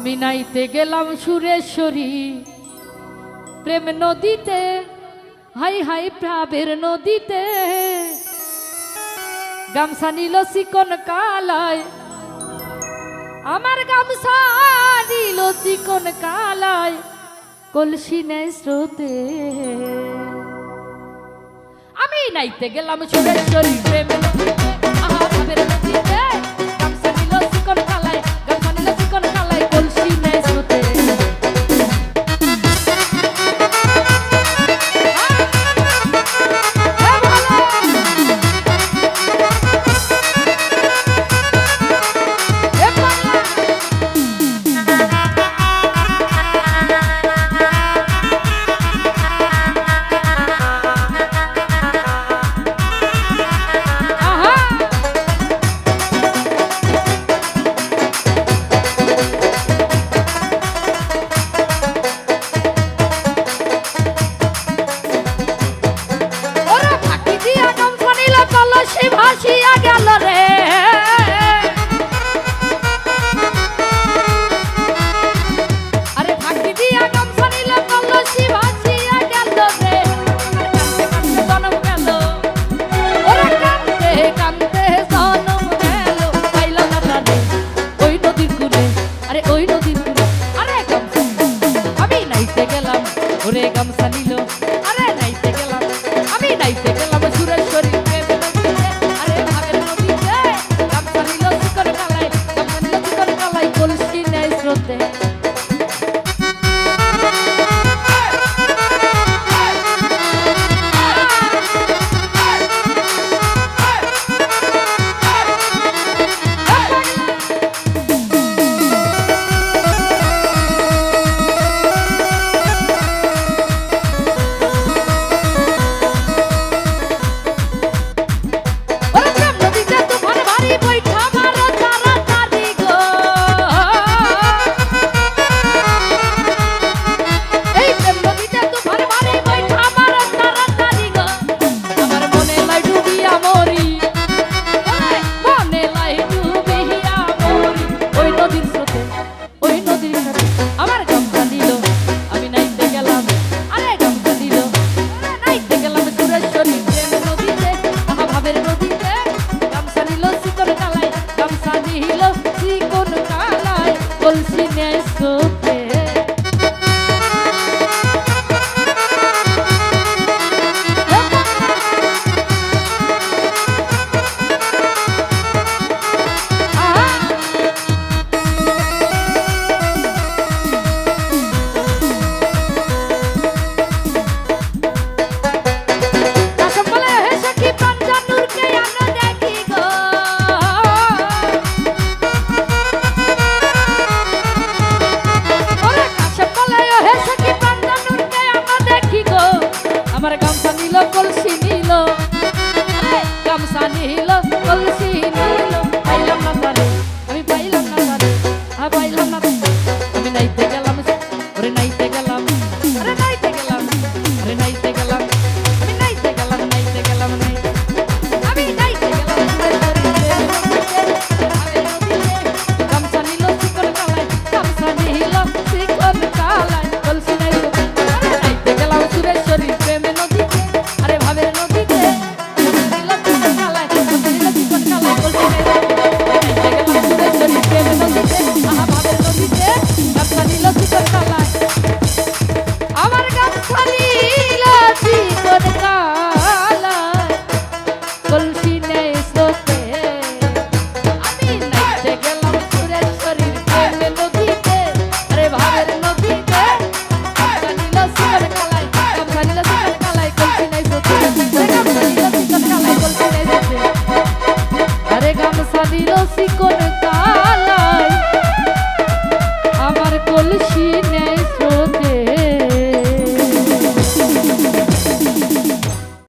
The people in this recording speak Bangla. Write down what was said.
আমি নাইতে গেলাম সুরেশ্বরী। প্রেম নদীতে, হাই হাই প্রাবের নদীতে। গামছা নিল চিকন কালায়, আমার গামছা নিল চিকন কালায়, কলসি নেই স্রোতে। আমি নাইতে গেলাম সুরেশ্বরী, প্রেম আহা వేగం సలిలో So.